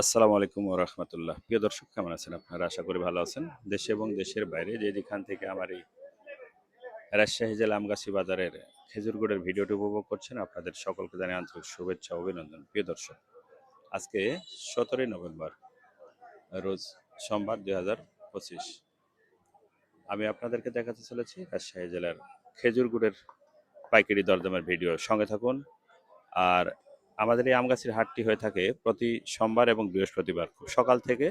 আসসালামু আলাইকুম রহমতুল্লাহ। প্রিয় দর্শক, কেমন আছেন আপনারা? আশা করি ভালো আছেন। দেশে এবং দেশের বাইরে যে যেখান থেকে আমার এই রাজশাহী জেলা আমগাছি বাজারের খেজুর গুড়ের ভিডিওটি উপভোগ করছেন, আপনাদের সকলকে জানিয়ে আন্তরিক শুভেচ্ছা অভিনন্দন। প্রিয় দর্শক, আজকে সতেরোই নভেম্বর, রোজ সোমবার দুই হাজার পঁচিশ। আমি আপনাদেরকে দেখাতে চলেছি রাজশাহী জেলার খেজুর গুড়ের পাইকারি দরদামের ভিডিও। সঙ্গে থাকুন। আর আমাদের এই আমগাছির হাটটি হয়ে থাকে প্রতি সোমবার এবং বৃহস্পতিবার। খুব সকাল থেকে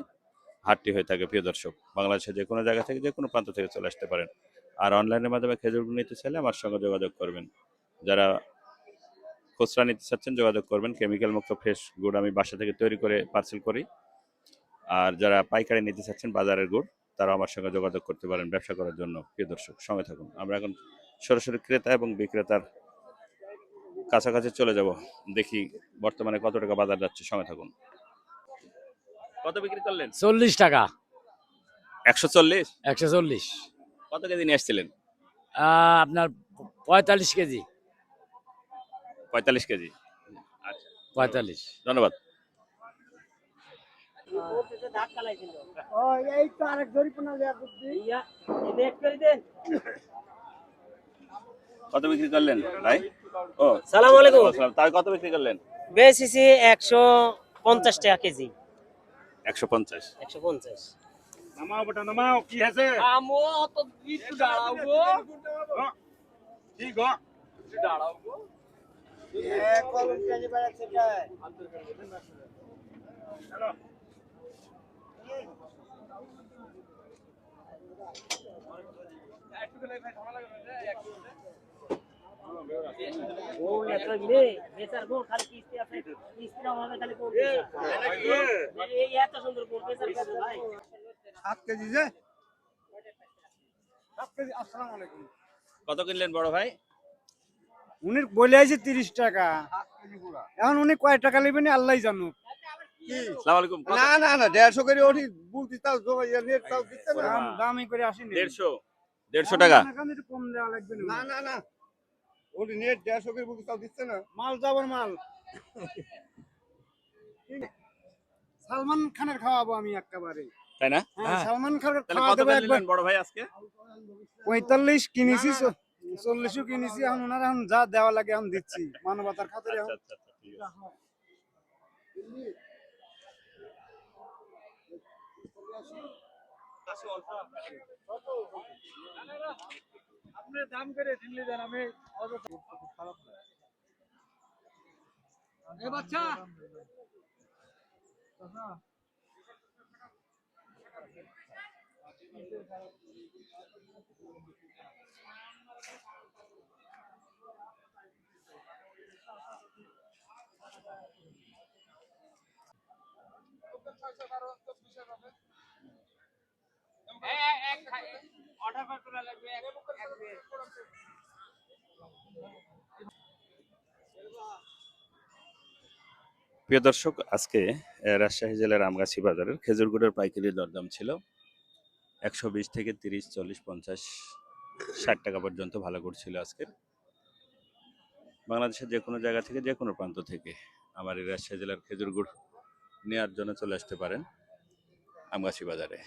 হাটটি হয়ে থাকে, প্রিয় দর্শক। বাংলাদেশের যে কোনো জায়গা থেকে যে কোনো প্রান্ত থেকে চলে আসতে পারেন। আর অনলাইনের মাধ্যমে খেজুর গুড় নিতে চাইলে আমার সঙ্গে যোগাযোগ করবেন। যারা খুচরা নিতে চাচ্ছেন, যোগাযোগ করবেন। কেমিক্যাল মুক্ত ফ্রেশ গুড় আমি বাসা থেকে তৈরি করে পার্সেল করি। আর যারা পাইকারি নিতে চাচ্ছেন, বাজারের গুড় তারা আমার সঙ্গে যোগাযোগ করতে পারেন ব্যবসা করার জন্য। প্রিয় দর্শক, সঙ্গে থাকুন। আমরা এখন সরাসরি ক্রেতা এবং বিক্রেতার কাছাকাছি চলে যাব। দেখি বর্তমানে কত টাকা বাজার যাচ্ছে। সঙ্গে থাকুন। কত বিক্রি করলেন? চল্লিশ টাকা। একশো চল্লিশ? একশো চল্লিশ। কত কেজি নিয়ে আসছিলেন? আপনার পঁয়তাল্লিশ কেজি। পঁয়তাল্লিশ কেজি। আচ্ছা। পঁয়তাল্লিশ। ধন্যবাদ। কত বিক্রি করলেন ভাই? সালাম আলাইকুম। তাই কত বিক্রি করলেন? বেসিসি একশো পঞ্চাশ টাকা কেজি। একশো পঞ্চাশ। একশো পঞ্চাশ। নামাও বেটা নামাও কি আছে? ভাই কেজি যে সাত কেজি আসসালামু আলাইকুম কত কিনলেন বড় ভাই? উনি বলে আছে তিরিশ টাকা। এখন উনি কয় টাকা নেবেন আল্লাহ জানুক। সালাম না না না দেড়শো করে ওঠি তাও দাম করে আসেনি। দেড়শো দেড়শো টাকা। একটু কম দেওয়া লাগবে না না না ওটি নেট দেড়শো করে বলছি তাও দিচ্ছে না। মাল যাবার মাল। সালমান খানের খাওয়াবো আমি একেবারে। তাই না? হ্যাঁ হ্যাঁ। সালমান খানের খাওয়া দেবো একবার। বড় ভাই আজকে? পঁয়তাল্লিশ কিনেছি চল্লিশও কিনেছি এখন ওনারা এখন যা দেওয়া লাগে এখন দিচ্ছি মানবতার খাতিরে এখন। আচ্ছা আচ্ছা ঠিক আছে আপনি দাম করে দিল্লি দেন আমি এ বাচ্চা প্রিয় দর্শক, আজকে রাজশাহী জেলার আমগাছি বাজারের খেজুর গুড়ের পাইকারি দরদাম ছিল একশো বিশ থেকে তিরিশ, চল্লিশ, পঞ্চাশ, ষাট টাকা পর্যন্ত ভালো গুড় ছিল আজকের। বাংলাদেশের যে কোনো জায়গা থেকে, যে কোনো প্রান্ত থেকে আমার এই রাজশাহী জেলার খেজুর গুড় নেওয়ার জন্য চলে আসতে পারেন আমগাছি বাজারে।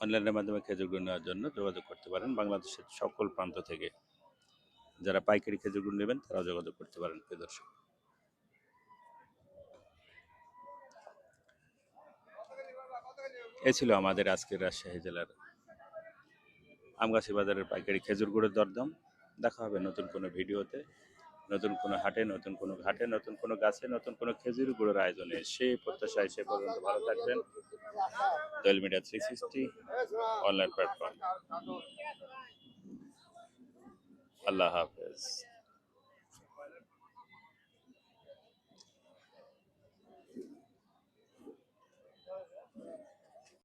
অনলাইনের মাধ্যমে খেজুর গুড় নেওয়ার জন্য যোগাযোগ করতে পারেন বাংলাদেশের সকল প্রান্ত থেকে। যারা পাইকারি খেজুর গুড় নেবেন, তারাও যোগাযোগ করতে পারেন, প্রিয় দর্শক। এ ছিল আমাদের আজকের রাজশাহী জেলার আমগাছি বাজারের পাইকারি খেজুর গুড়ের দরদাম। দেখা হবে নতুন কোনো ভিডিওতে, নতুন কোনো হাটে, নতুন কোনো ঘাটে, নতুন কোনো গাছে, নতুন কোনো খেজুর গুড়ের আয়োজনে। সেই প্রত্যাশায় সে পর্যন্ত ভালো থাকবেন। Doel media three sixty online platform. আল্লাহ হাফেজ।